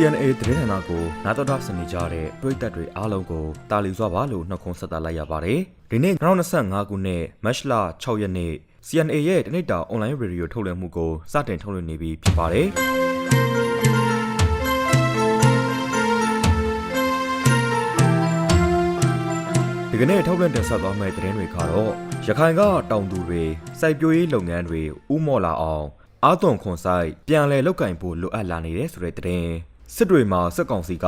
CNA သတင်းဌာနကိုနာတော်တာစနေကြတဲ့ပြည်သက်တွေအားလုံးကိုတာလီစွာပါလို့နှုတ်ခွန်းဆက်သလိုက်ရပါတယ်။ဒီနေ့2025ခုနှစ်မတ်လ6ရက်နေ့ CNA ရဲ့တနိတာအွန်လိုင်းရေဒီယိုထုတ်လွှင့်မှုကိုစတင်ထုတ်လွှင့်နေပြီဖြစ်ပါတယ်။ဒီကနေ့ထုတ်လွှင့်တင်ဆက်သွားမယ့်သတင်းတွေကတော့ရခိုင်ကတောင်သူတွေစိုက်ပျိုးရေးလုပ်ငန်းတွေဥမော့လာအောင်အာသွန်ခွန်ဆိုင်ပြန်လည်လုတ်ကင်ဖို့လိုအပ်လာနေတဲ့ဆိုတဲ့သတင်း စစ်တွေမှာစစ်ကောင်စီက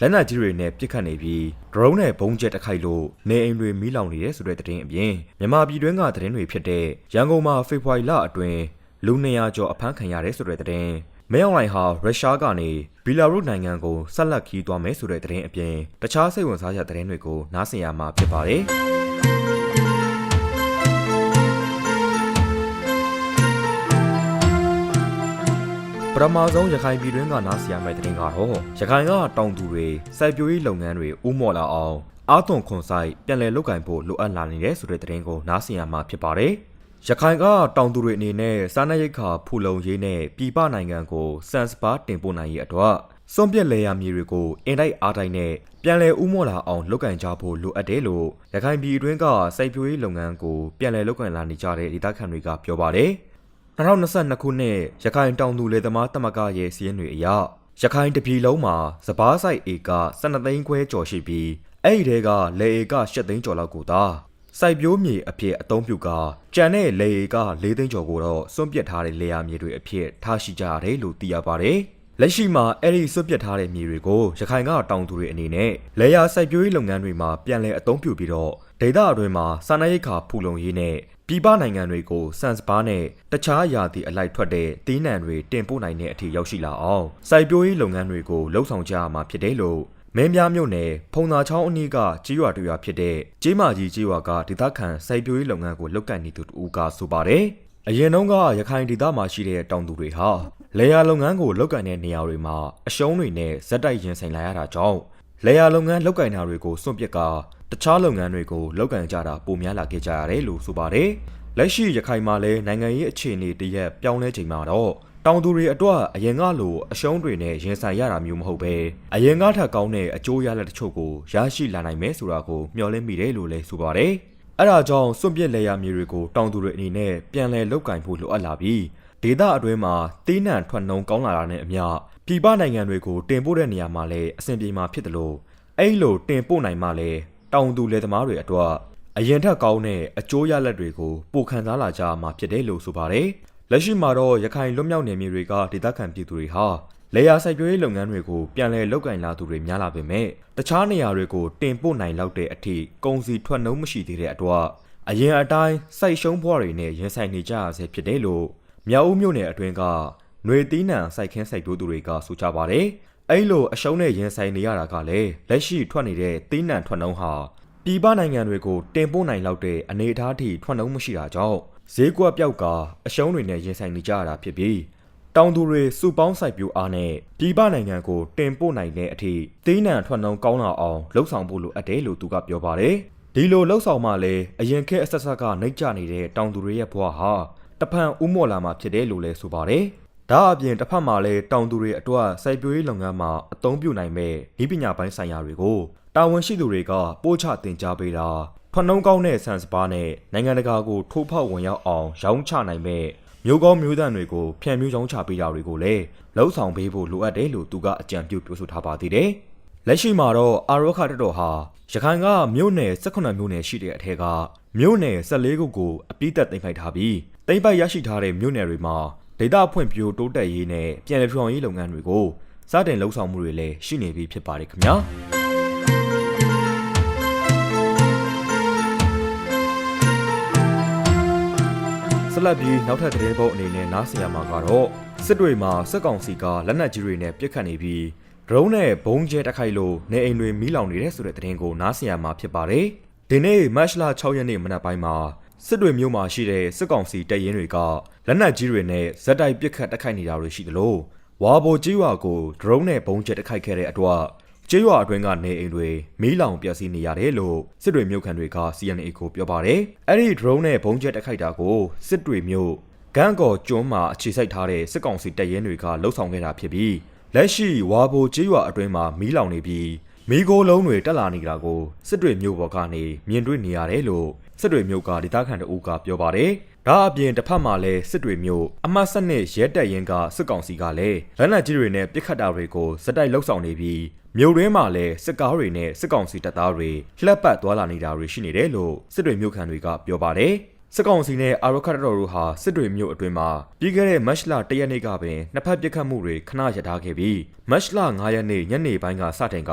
လက်နက်ကြီးတွေနဲ့ပစ်ခတ်နေပြီး drone နဲ့ဘုံကျက်တိုက်ခိုက်လို့နေအိမ်တွေမီးလောင်နေတဲ့ဆိုတဲ့သတင်းအပြင်မြန်မာပြည်တွင်းကသတင်းတွေဖြစ်တဲ့ရန်ကုန်မှာဖေဖော်ဝါရီလအတွင်းလူ200ကျော်အဖမ်းခံရတယ်ဆိုတဲ့သတင်းမဲအောင်လိုင်ဟာရုရှားကနေဘီလာရုစ်နိုင်ငံကိုဆက်လက်ခီးသွားမယ်ဆိုတဲ့သတင်းအပြင်တခြားစိတ်ဝင်စားစရာသတင်းတွေကိုနားဆင်ရမှာဖြစ်ပါတယ်။ ပထမဆုံးရခိုင်ပြည်တွင်းကနားဆရာမဲ့တဲ့တင်ကတော့ရခိုင်ကတောင်သူတွေစိုက်ပျိုးရေးလုပ်ငန်းတွေဥမော်လာအောင်အာသွန်ခွန်ဆိုင်ပြန်လည်လုပ်ကင်ဖို့လိုအပ်လာနေတဲ့ဆိုတဲ့တဲ့တင်ကိုနားဆင်ရမှာဖြစ်ပါတယ်။ရခိုင်ကတောင်သူတွေအနေနဲ့စားနပ်ရိက္ခာဖူလုံရေးနဲ့ပြည်ပနိုင်ငံကိုစန်စပါတင်ပို့နိုင်ရေးအတွက်စွန့်ပစ်လေယာမြေတွေကိုအင်တိုက်အားတိုက်နဲ့ပြန်လည်ဥမော်လာအောင်လုပ်ကင်ကြဖို့လိုအပ်တယ်လို့ရခိုင်ပြည်တွင်းကစိုက်ပျိုးရေးလုပ်ငန်းကိုပြန်လည်လုပ်ကင်လာနေကြတဲ့ဒေသခံတွေကပြောပါတယ်။ 2022ခုနှစ်ရခိုင်တောင်သူလယ်သမားတမကရဲ့စီးရင်တွေအရရခိုင်တပြည်လုံးမှာစပားဆိုင်ဧက12သိန်းခွဲကျော်ရှိပြီးအဲ့ဒီတဲကလယ်ဧက8သိန်းကျော်လောက်ကိုသာစိုက်ပျိုးမြေအဖြစ်အသုံးပြုကာကြံတဲ့လယ်ဧက4သိန်းကျော်ကိုတော့စွန့်ပစ်ထားတဲ့လယ်ယာမြေတွေအဖြစ်ထားရှိကြရတယ်လို့သိရပါတယ်။ လက်ရှိမှာအဲ့ဒီစွန့်ပစ်ထားတဲ့မြေတွေကိုရခိုင်ကတောင်သူတွေအနေနဲ့လယ်ယာစိုက်ပျိုးရေးလုပ်ငန်းတွေမှာပြန်လည်အသုံးပြုပြီးတော့ဒေသအတွင်းမှာစာနာရိတ်ခါဖူလုံရေးနဲ့ပြည်ပနိုင်ငံတွေကိုစန်စပါးနဲ့တခြားယာတီအလိုက်ထွက်တဲ့တီးနှံတွေတင်ပို့နိုင်တဲ့အထိရောက်ရှိလာအောင်စိုက်ပျိုးရေးလုပ်ငန်းတွေကိုလှုပ်ဆောင်ကြရမှာဖြစ်တယ်လို့မင်းပြားမြို့နယ်ဖုံသာချောင်းအနီးကကြေးရွာတူရွာဖြစ်တဲ့ကြေးမာကြီးကြေးရွာကဒေသခံစိုက်ပျိုးရေးလုပ်ငန်းကိုလုပ်ကိုင်နေသူတူကဆိုပါတယ်အရင်တုန်းကရခိုင်ဒေသမှာရှိတဲ့တောင်သူတွေဟာ လေယာလုပ်ငန်းကိုလုပ်ကိုင်တဲ့နေရာတွေမှာအရှုံးတွေနဲ့ဇက်တိုက်ရင်ဆိုင်လာရတာကြောင့်လေယာလုပ်ငန်းလုပ်ကိုင်တာတွေကိုစွန့်ပစ်ကာတခြားလုပ်ငန်းတွေကိုလုပ်ကိုင်ကြတာပိုများလာခဲ့ကြရတယ်လို့ဆိုပါတယ်။လက်ရှိရခိုင်မှာလည်းနိုင်ငံရေးအခြေအနေတရက်ပြောင်းလဲချိန်မှာတော့တောင်သူတွေအတွက်အရင်ကလိုအရှုံးတွေနဲ့ရင်ဆိုင်ရတာမျိုးမဟုတ်ပဲအရင်ကထက်ကောင်းတဲ့အကျိုးရလဒ်တချို့ကိုရရှိလာနိုင်မယ်ဆိုတာကိုမျှော်လင့်မိတယ်လို့လည်းဆိုပါတယ်။အဲဒါကြောင့်စွန့်ပစ်လေယာမြေတွေကိုတောင်သူတွေအနေနဲ့ပြန်လည်လုပ်ကင်ဖို့လိုအပ်လာပြီး ဒေသအတွင်းမှာတီးနှံထွက်နှုံကောင်းလာတာနဲ့အမျှပြည်ပနိုင်ငံတွေကိုတင်ပို့တဲ့နေရာမှာလည်းအဆင်ပြေမှာဖြစ်တယ်လို့အဲ့လိုတင်ပို့နိုင်မှလည်းတောင်သူလယ်သမားတွေအတွက်အရင်ထက်ကောင်းတဲ့အကျိုးရလဒ်တွေကိုပိုခံစားလာကြမှာဖြစ်တယ်လို့ဆိုပါတယ်။လက်ရှိမှာတော့ရခိုင်လွတ်မြောက်နယ်မြေတွေကဒေသခံပြည်သူတွေဟာလေယာစိုက်ပျိုးရေးလုပ်ငန်းတွေကိုပြန်လည်လုပ်ကင်လာသူတွေများလာပေမဲ့တခြားနေရာတွေကိုတင်ပို့နိုင်လောက်တဲ့အထိကုန်စည်ထွက်နှုန်းမရှိသေးတဲ့အတွက်အရင်အတိုင်းစိုက်ရှုံးဘွားတွေနဲ့ရင်ဆိုင်နေကြရဆဲဖြစ်တယ်လို့ မြောက်ဦးမြို့နယ်အတွင်းကຫນွေတီးနှံစိုက်ခင်းစိုက်ပျိုးသူတွေကဆိုကြပါတယ်။အဲ့လိုအရှုံးနဲ့ရင်ဆိုင်နေရတာကလည်းလက်ရှိထွက်နေတဲ့တီးနှံထွက်နှုန်းဟာပြည်ပနိုင်ငံတွေကိုတင်ပို့နိုင်လောက်တဲ့အနေအထားထိထွက်နှုန်းမရှိတာကြောင့်ဈေးကွက်ပြောက်ကာအရှုံးတွေနဲ့ရင်ဆိုင်နေကြရတာဖြစ်ပြီးတောင်သူတွေစုပေါင်းစိုက်ပျိုးအားနဲ့ပြည်ပနိုင်ငံကိုတင်ပို့နိုင်တဲ့အထိတီးနှံထွက်နှုန်းကောင်းလာအောင်လှုပ်ဆောင်ဖို့လိုအပ်တယ်လို့သူကပြောပါတယ်။ဒီလိုလှုပ်ဆောင်မှလည်းအရင်ခေတ်အဆက်ဆက်ကနှိပ်ကျနေတဲ့တောင်သူတွေရဲ့ဘဝဟာ တဖန်ဥမော်လာမှာဖြစ်တယ်လို့လည်းဆိုပါတယ်။ဒါအပြင်တစ်ဖက်မှာလည်းတောင်သူတွေအတွက်စိုက်ပျိုးရေးလုပ်ငန်းမှာအသုံးပြုနိုင်မဲ့ဤပညာပိုင်းဆိုင်ရာတွေကိုတာဝန်ရှိသူတွေကပို့ချတင် जा ပေးတာဖနှုံးကောင်းတဲ့ဆန်စပါးနဲ့နိုင်ငံတကာကိုထိုးဖောက်ဝင်ရောက်အောင်ရောင်းချနိုင်မဲ့မျိုးကောင်းမျိုးသန့်တွေကိုဖြန့်မျိုးရောင်းချပေးတာတွေကိုလည်းလှုပ်ဆောင်ပေးဖို့လိုအပ်တယ်လို့သူကအကြံပြုပြောဆိုထားပါသေးတယ်။လက်ရှိမှာတော့အာရောခတတော်ဟာရခိုင်ကမြို့နယ်18မြို့နယ်ရှိတဲ့အထက်ကမြို့နယ်14ခုကိုအပြည့်သက်သိမ်းပိုက်ထားပြီး သိမ်းပိုက်ရရှိထားတဲ့မြို့နယ်တွေမှာဒေတာဖွံ့ဖြိုးတိုးတက်ရေးနဲ့ပြည်내ထူထောင်ရေးလုပ်ငန်းတွေကိုစတင်လှုပ်ဆောင်မှုတွေလည်းရှိနေပြီဖြစ်ပါတယ်ခင်ဗျာ။ဆက်လက်ပြီးနောက်ထပ်သတင်းပုတ်အနေနဲ့နားဆင်ရမှာကတော့စစ်တွေမှာစစ်ကောင်စီကလက်နက်ကြီးတွေနဲ့ပစ်ခတ်နေပြီး drone နဲ့ဘုံကျဲတိုက်ခိုက်လို့နေအိမ်တွေမီးလောင်နေတဲ့ဆိုတဲ့သတင်းကိုနားဆင်ရမှာဖြစ်ပါတယ်။ဒီနေ့မတ်လ6ရက်နေ့မနက်ပိုင်းမှာ စစ်တွေမြို့မှာရှိတဲ့စစ်ကောင်စီတပ်ရင်းတွေကလက်နက်ကြီးတွေနဲ့ဇက်တိုက်ပစ်ခတ်တိုက်ခိုက်နေတာတွေရှိသလိုဝါဘိုကြီးရွာကို drone နဲ့ဘုံကျဲတိုက်ခိုက်ခဲ့တဲ့အတွက်ကျေးရွာအတွင်းကနေအိမ်တွေမီးလောင်ပျက်စီးနေရတယ်လို့စစ်တွေမြို့ခံတွေက CNA ကိုပြောပါတယ်။အဲ့ဒီ drone နဲ့ဘုံကျဲတိုက်ခိုက်တာကိုစစ်တွေမြို့ဂန်းကော်ကျွန်းမှာအခြေစိုက်ထားတဲ့စစ်ကောင်စီတပ်ရင်းတွေကလှုပ်ဆောင်ခဲ့တာဖြစ်ပြီးလက်ရှိဝါဘိုကျေးရွာအတွင်းမှာမီးလောင်နေပြီး မီးခိုးလုံးတွေတက်လာနေတာကိုစစ်တွေမျိုးပေါ်ကနေမြင်တွေ့နေရတယ်လို့စစ်တွေမျိုးကဒေသခံတအူးကပြောပါတယ်။ဒါအပြင်တစ်ဖက်မှာလည်းစစ်တွေမျိုးအမှတ်စနစ်ရဲတပ်ရင်ကစစ်ကောင်စီကလည်းလက်နက်ကြီးတွေနဲ့ပစ်ခတ်တာတွေကိုစက်တိုက်လှုပ်ဆောင်နေပြီးမြို့ရင်းမှာလည်းစစ်ကားတွေနဲ့စစ်ကောင်စီတပ်သားတွေလှက်ပတ်သွားလာနေတာတွေရှိနေတယ်လို့စစ်တွေမျိုးခံတွေကပြောပါတယ်။စစ်ကောင်စီနဲ့အာရခတ်တော်တို့ဟာစစ်တွေမြို့အတွင်းမှာပြီးခဲ့တဲ့မတ်လ၁ရက်နေ့ကပင်နှစ်ဖက်ပစ်ခတ်မှုတွေခဏရထားခဲ့ပြီးမတ်လ9ရက်နေ့ညနေပိုင်းကစတင်က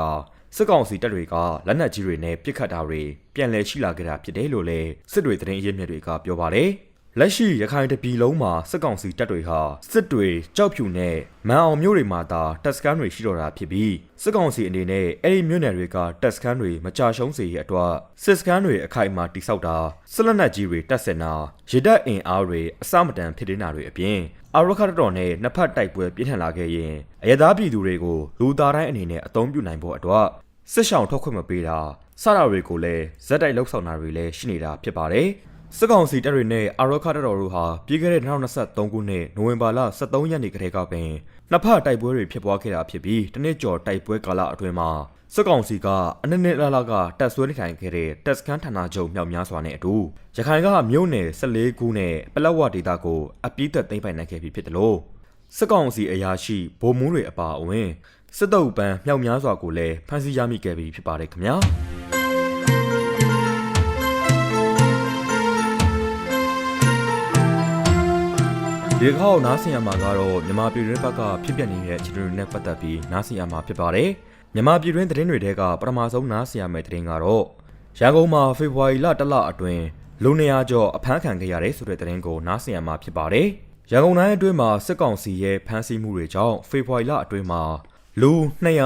စစ်ကောင်စီတပ်တွေကလက်နက်ကြီးတွေနဲ့ပစ်ခတ်တာတွေပြန်လည်ရှိလာကြတာဖြစ်တယ်လို့လည်းစစ်တွေသတင်းအရင်းမြစ်တွေကပြောပါတယ်။ လက်ရှိရခိုင်တပြည်လုံးမှာစစ်ကောင်စီတပ်တွေဟာစစ်တွေကြောက်ဖြူနဲ့မန်အောင်မြို့တွေမှာသာတပ်စခန်းတွေရှိတော့တာဖြစ်ပြီးစစ်ကောင်စီအနေနဲ့အဲ့ဒီမြို့နယ်တွေကတပ်စခန်းတွေမကြရှုံးစေရအတွက်စစ်စခန်းတွေအခိုက်အမာတိစောက်တာစစ်လက်နက်ကြီးတွေတပ်ဆင်တာရစ်တပ်အင်အားတွေအစမတန်ဖြစ်နေတာတွေအပြင်အာရခတ်တော်နဲ့နှစ်ဖက်တိုက်ပွဲပြင်းထန်လာခဲ့ရင်အရသားပြည်သူတွေကိုလူသားတိုင်းအနေနဲ့အသုံးပြုနိုင်ဖို့အတွက်စစ်ဆောင်ထုတ်ခွင့်မပေးတာစတာတွေကိုလည်းဇက်တိုက်လှုပ်ဆောင်တာတွေလည်းရှိနေတာဖြစ်ပါတယ်။ စစ်ကောင်စီတပ်တွေနဲ့အာရခတ်တော်တို့ဟာပြီးခဲ့တဲ့2023ခုနှစ်နိုဝင်ဘာလ23ရက်နေ့ကတည်းကပင်နှစ်ဖက်တိုက်ပွဲတွေဖြစ်ပွားခဲ့တာဖြစ်ပြီးတနစ်ကျော်တိုက်ပွဲကာလအတွင်းမှာစစ်ကောင်စီကအနည်းနည်းလာလာကတက်ဆွဲနေထိုင်ခဲ့တဲ့တက်စခန်းဌာနချုပ်မြောက်များစွာနဲ့အတူရခိုင်ကမြို့နယ်14ခုနဲ့ပလက်ဝဒေသကိုအပြည့်သက်သိမ်းပိုင်နိုင်ခဲ့ပြီဖြစ်တယ်လို့စစ်ကောင်စီအရာရှိဗိုလ်မှူးတွေအပါအဝင်စစ်တုပ်ပန်းမြောက်များစွာကိုလည်းဖမ်းဆီးရမိခဲ့ပြီဖြစ်ပါတယ်ခင်ဗျာ ဒီခေါက်နားဆင်ရမှာကတော့မြန်မာပြည်တွင်းဘက်ကဖြစ်ပျက်နေတဲ့အခြေအနေတွေနဲ့ပတ်သက်ပြီးနားဆင်ရမှာဖြစ်ပါတယ်မြန်မာပြည်တွင်းသတင်းတွေထဲကပထမဆုံးနားဆင်ရမယ့်သတင်းကတော့ရန်ကုန်မှာဖေဖော်ဝါရီလတစ်လအတွင်းလူနေရာကျော်အဖမ်းခံခဲ့ရတဲ့ဆိုတဲ့သတင်းကိုနားဆင်ရမှာဖြစ်ပါတယ်ရန်ကုန်တိုင်းအတွင်းမှာစစ်ကောင်စီရဲ့ဖမ်းဆီးမှုတွေကြောင့်ဖေဖော်ဝါရီလအတွင်းမှာလူ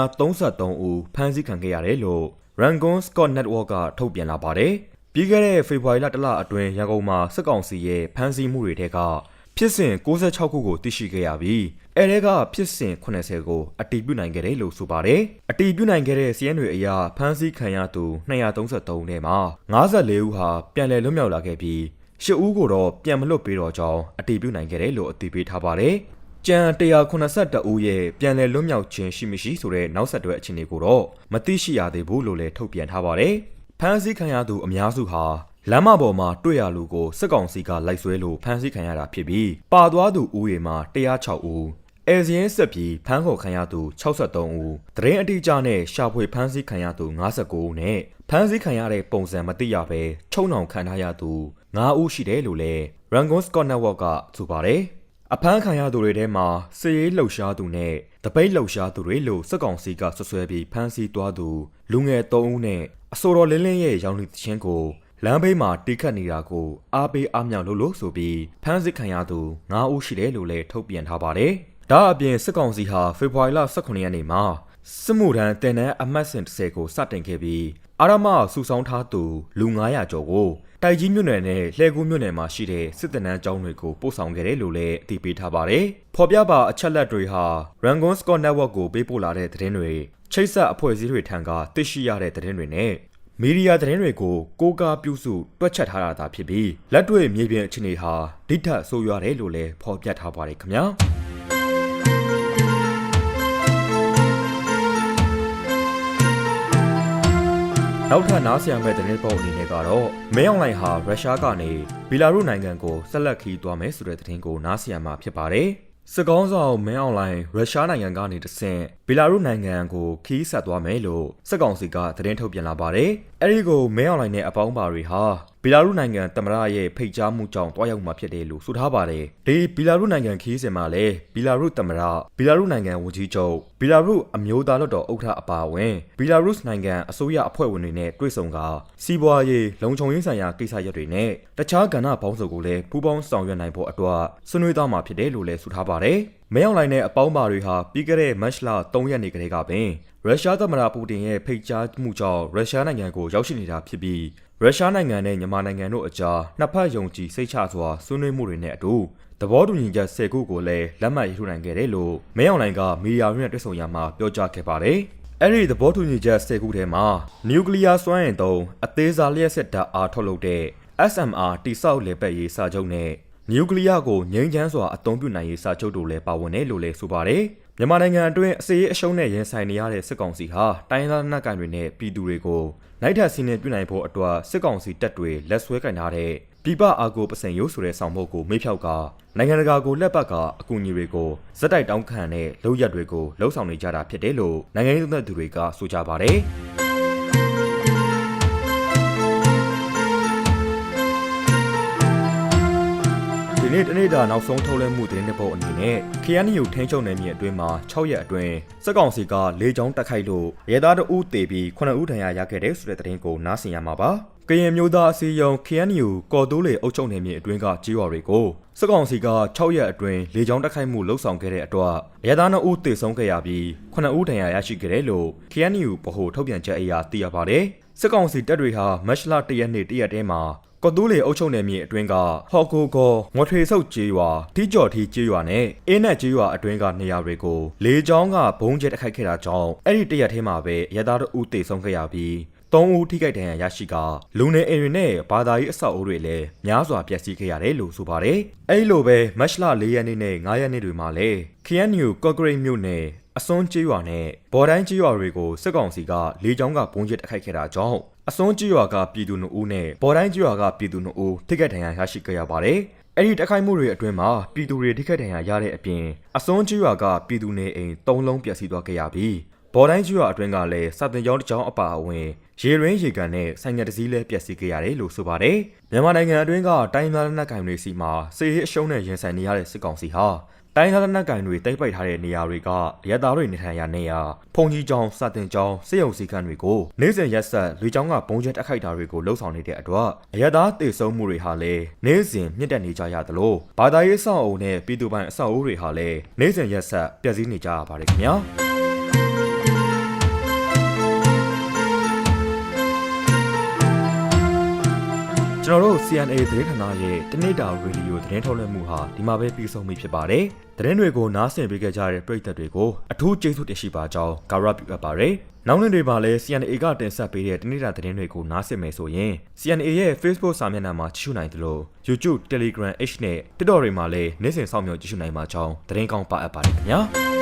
233ဦးဖမ်းဆီးခံခဲ့ရတယ်လို့ Rangoon Scott Network ကထုတ်ပြန်လာပါတယ်။ပြီးခဲ့တဲ့ဖေဖော်ဝါရီလတလအတွင်းရန်ကုန်မှာစစ်ကောင်စီရဲ့ဖမ်းဆီးမှုတွေထဲက ဖြစ်စဉ်66ခုကိုသိရှိခဲ့ရပြီးအဲတဲကဖြစ်စဉ်80ကိုအတီးပြုတ်နိုင်ခဲ့တယ်လို့ဆိုပါတယ်။အတီးပြုတ်နိုင်ခဲ့တဲ့စီးရင်တွေအရဖမ်းဆီးခံရသူ233နဲ့မှာ54ဦးဟာပြန်လည်လွတ်မြောက်လာခဲ့ပြီး၈ဦးကိုတော့ပြန်မလွတ်ပေးတော့ကြောင်းအတီးပြုတ်နိုင်ခဲ့တယ်လို့အတီးပေးထားပါတယ်။ကျန်182ဦးရဲ့ပြန်လည်လွတ်မြောက်ခြင်းရှိမရှိဆိုတဲ့နောက်ဆက်တွဲအခြေအနေကိုတော့မသိရှိရသေးဘူးလို့လည်းထုတ်ပြန်ထားပါတယ်။ဖမ်းဆီးခံရသူအများစုဟာ လမ်းမပေါ်မှာတွေ့ရလူကိုစစ်ကောင်စီကလိုက်ဆွဲလို့ဖမ်းဆီးခံရတာဖြစ်ပြီးပါသွားသူဦးရေမှာ106ဦးအဲဇင်းဆက်ပြီးဖမ်းခေါ်ခံရသူ63ဦးတရင်အတိအကျနဲ့ရှာဖွေဖမ်းဆီးခံရသူ59ဦးနဲ့ဖမ်းဆီးခံရတဲ့ပုံစံမသိရဘဲချုံနှောင်ခံထားရသူ9ဦးရှိတယ်လို့လည်း Rangoon Scott Network ကဆိုပါတယ်အဖမ်းခံရသူတွေထဲမှာစစ်ရေးလှုပ်ရှားသူနဲ့တပိတ်လှုပ်ရှားသူတွေလို့စစ်ကောင်စီကဆွဆွဲပြီးဖမ်းဆီးသွားသူလူငယ်3ဦးနဲ့အဆိုတော်လင်းလင်းရဲ့ရောင်လူချင်းကို လမ်းဘေးမှာတိခတ်နေတာကိုအားပေးအားမြောက်လို့လို့ဆိုပြီးဖမ်းဆီးခံရသူ9ဦးရှိတယ်လို့လည်းထုတ်ပြန်ထားပါတယ်။ဒါအပြင်စစ်ကောင်စီဟာဖေဖော်ဝါရီလ18ရက်နေ့မှာစစ်မှုထမ်းတင်နန်းအမတ်စင်30ကိုစတင်ခဲ့ပြီးအာရမစုဆောင်းထားသူလူ900ကျော်ကိုတိုက်ကြီးမြို့နယ်နဲ့လှဲကူးမြို့နယ်မှာရှိတဲ့စစ်တပ်နန်းကျောင်းတွေကိုပို့ဆောင်ခဲ့တယ်လို့လည်းအသိပေးထားပါတယ်။ဖော်ပြပါအချက်လက်တွေဟာ Rangoon Scott Network ကိုပေးပို့လာတဲ့သတင်းတွေချိတ်ဆက်အဖွဲ့အစည်းတွေထံကသိရှိရတဲ့သတင်းတွေနဲ့ မီဒီယာသတင်းတွေကိုကိုးကားပြုစုတွက်ချက်ထားတာသာဖြစ်ပြီးလက်တွေ့မြေပြင်အခြေအနေဟာဒိဋ္ဌဆိုးရွားတယ်လို့လည်းဖော်ပြထားပါတယ်ခင်ဗျာနောက်ထပ်နားဆင်ရမယ့်သတင်းပုံအနေနဲ့ကတော့မဲအွန်လိုင်းဟာရုရှားကနေဘီလာရုနိုင်ငံကိုဆက်လက်ခီးသွားမယ်ဆိုတဲ့သတင်းကိုနားဆင်ရမှာဖြစ်ပါတယ်။ စစ်ကောင်းဆောင်မင်းအွန်လိုင်းရုရှားနိုင်ငံကနေတဆင့်ဘီလာရုနိုင်ငံကိုခီးဆက်သွားမယ်လို့စစ်ကောင်စီကသတင်းထုတ်ပြန်လာပါတယ်။အဲဒီကိုမင်းအွန်လိုင်းနဲ့အပေါင်းပါတွေဟာ ဘီလာရုနိုင်ငံတမရရဲ့ဖိတ်ကြားမှုကြောင့်တွားရောက်မှာဖြစ်တယ်လို့ဆိုထားပါတယ်။ဒီဘီလာရုနိုင်ငံခီးစင်မှာလည်းဘီလာရုတမရဘီလာရုနိုင်ငံဝန်ကြီးချုပ်ဘီလာရုအမျိုးသားလွှတ်တော်ဥက္ကဋ္ဌအပါအဝင်ဘီလာရုနိုင်ငံအစိုးရအဖွဲ့ဝင်တွေနဲ့တွေ့ဆုံကစီးပွားရေးလုံခြုံရေးဆိုင်ရာကိစ္စရပ်တွေနဲ့တခြားကဏ္ဍပေါင်းစုံကိုလည်းပူးပေါင်းဆောင်ရွက်နိုင်ဖို့အတွက်ဆွေးနွေးသွားမှာဖြစ်တယ်လို့လည်းဆိုထားပါတယ်။မဲအောင်လိုင်းနဲ့အပေါင်းပါတွေဟာပြီးခဲ့တဲ့မတ်လ3ရက်နေ့ကတည်းကပင်ရုရှားသမ္မတပူတင်ရဲ့ဖိတ်ကြားမှုကြောင့်ရုရှားနိုင်ငံကိုရောက်ရှိနေတာဖြစ်ပြီး ရုရှားနိုင်ငံနဲ့မြန်မာနိုင်ငံတို့အကြားနှစ်ဖက်ယုံကြည်စိတ်ချစွာဆွေးနွေးမှုတွေနဲ့အတူသဘောတူညီချက်10ခုကိုလည်းလက်မှတ်ရေးထိုးနိုင်ခဲ့တယ်လို့မဲအောင်လိုင်းကမီဒီယာရင်းနဲ့တွေ့ဆုံရမှာပြောကြားခဲ့ပါတယ်။အဲ့ဒီသဘောတူညီချက်10ခုထဲမှာနျူကလ িয়ার စွမ်းအင်သုံးအသေးစားလျှက်စစ်ဓာတ်အားထုတ်လုပ်တဲ့ SMR တိစောက်လေပတ်ရေးစာချုပ်နဲ့နျူကလ িয়ার ကိုငြိမ်းချမ်းစွာအသုံးပြုနိုင်ရေးစာချုပ်တို့လည်းပါဝင်တယ်လို့လည်းဆိုပါတယ်။ မြန်မာနိုင်ငံအတွင်းအစေအရှုံးနဲ့ရင်ဆိုင်နေရတဲ့စစ်ကောင်စီဟာတိုင်းရင်းသားနှက်ကန်တွေနဲ့ပြည်သူတွေကိုနိုင်ထက်စီးနှင်ပြနိုင်ဖို့အတွက်စစ်ကောင်စီတပ်တွေလက်ဆွဲကင်ထားတဲ့ပြပအာကိုပစံရုပ်ဆိုတဲ့ဆောင်မုတ်ကိုမေ့ဖြောက်ကနိုင်ငံတကာကိုလက်ပတ်ကအကူအညီတွေကိုစက်တိုက်တောင်းခံတဲ့လုပ်ရက်တွေကိုလှုံ့ဆော်နေကြတာဖြစ်တယ်လို့နိုင်ငံရေးသမားသူတွေကဆိုကြပါတယ်။ နေ့တနေ့တာနောက်ဆုံးထုတ်လွှင့်မှုသတင်းတစ်ပုဒ်အနေနဲ့ KNU ထင်းချုံနယ်မြေအတွင်းမှာ6ရက်အတွင်းစက်ကောင်စီကလေကြောင်းတက်ခိုက်လို့ရဲသားတအုပ်တေပြီး9ဦးဒဏ်ရာရခဲ့တဲ့ဆိုတဲ့သတင်းကိုနားဆင်ရမှာပါ။ကရင်မျိုးသားအစည်းအရုံး KNU ကော်တိုးလေအုပ်ချုပ်နယ်မြေအတွင်းကကြီးရွာတွေကိုစက်ကောင်စီက6ရက်အတွင်းလေကြောင်းတက်ခိုက်မှုလှုပ်ဆောင်ခဲ့တဲ့အတွက်ရဲသား2ဦးတေဆုံးခဲ့ရပြီး9ဦးဒဏ်ရာရရှိခဲ့တယ်လို့ KNU ဗဟိုထုတ်ပြန်ချက်အရသိရပါတယ်။စစ်ကောင်စီတပ်တွေဟာမတ်လ1ရက်နေ့တရက်တည်းမှာ ကော်တူးလေအုပ်ချုပ်နယ်မြေအတွင်းကဟော်ကိုကောငွေထွေဆုပ်ကျေးရွာတီကြော်ထီကျေးရွာနဲ့အင်းနက်ကျေးရွာအတွင်းကနေရာတွေကိုလေကြောင်းကဘုံကျဲတိုက်ခိုက်ခဲ့တာကြောင့်အဲ့ဒီတရက်ထဲမှာပဲရသားတို့ဦးတေဆုံးခဲ့ရပြီးသုံးဦးထိခိုက်ဒဏ်ရာရရှိကလူနေအိမ်တွေနဲ့ဘာသာရေးအဆောက်အဦတွေလည်းများစွာပျက်စီးခဲ့ရတယ်လို့ဆိုပါတယ်။အဲ့လိုပဲမတ်လ၄ရက်နေ့နဲ့9ရက်နေ့တွေမှာလည်း KNU ကော့ဂရိတ်မြို့နယ်အစွန်းကျေးရွာနဲ့ဘော်တိုင်းကျေးရွာတွေကိုစစ်ကောင်စီကလေကြောင်းကဘုံကျဲတိုက်ခိုက်ခဲ့တာကြောင့် အစွန်းကြီးရွာကပြည်သူ2ဦးနဲ့ပေါ်တိုင်းကြီးရွာကပြည်သူ2ဦးထိခိုက်ဒဏ်ရာရရှိခဲ့ရပါတယ်။အဲ့ဒီတိုက်ခိုက်မှုတွေအတွင်းမှာပြည်သူတွေထိခိုက်ဒဏ်ရာရတဲ့အပြင်အစွန်းကြီးရွာကပြည်သူနေအိမ်3လုံးပျက်စီးသွားခဲ့ရပြီးပေါ်တိုင်းကြီးရွာအတွင်းကလည်းစတင်ကြောင်းတစ်ကြောင်းအပါအဝင်ရေရင်းရေကန်နဲ့ဆိုင်ငယ်တစ်စီးလည်းပျက်စီးခဲ့ရတယ်လို့ဆိုပါတယ်။မြန်မာနိုင်ငံအတွင်းကတိုင်းသားလက်နက်ကိုင်တွေစီမှာစစ်ရေးအရှုံးနဲ့ရင်ဆိုင်နေရတဲ့စစ်ကောင်စီဟာ တိုင်းသားလက်နက်ကိုင်တွေတိုက်ပိုက်ထားတဲ့နေရာတွေကရဲသားတွေနေထိုင်ရာနေရာဖုန်ကြီးကျောင်းစတင်ကျောင်းစစ်ရုံစည်းကမ်းတွေကိုနေ့စဉ်ရက်ဆက်လူကျောင်းကဘုံကျဲတက်ခိုက်တာတွေကိုလှုံ့ဆော်နေတဲ့အတွက်ရဲသားတေဆုံးမှုတွေဟာလည်းနေ့စဉ်မြင့်တက်နေကြရသလိုဘာသာရေးအဆောက်အအုံနဲ့ပြည်သူပိုင်အဆောက်အဦတွေဟာလည်းနေ့စဉ်ရက်ဆက်ပျက်စီးနေကြရပါတယ်ခင်ဗျာ ကျွန်တော်တို့ CNA သတင်းဌာနရဲ့တနေ့တာရေဒီယိုသတင်းထုတ်လွှင့်မှုဟာဒီမှာပဲပြီးဆုံးပြီဖြစ်ပါတယ်။သတင်းတွေကိုနားဆင်ပေးကြတဲ့ပရိသတ်တွေကိုအထူးကျေးဇူးတင်ရှိပါကြောင်းကာရပြုအပ်ပါတယ်။နောက်နေ့တွေမှာလည်း CNA ကတင်ဆက်ပေးတဲ့တနေ့တာသတင်းတွေကိုနားဆင်မယ်ဆိုရင် CNA ရဲ့ Facebook စာမျက်နှာမှာကြည့်ရှုနိုင်သလို YouTube, Telegram, H နဲ့ TikTok တွေမှာလည်းနေ့စဉ်စောင့်မျှော်ကြည့်ရှုနိုင်မှာကြောင်းသတင်းကောင်းပါအပ်ပါတယ်ခင်ဗျာ။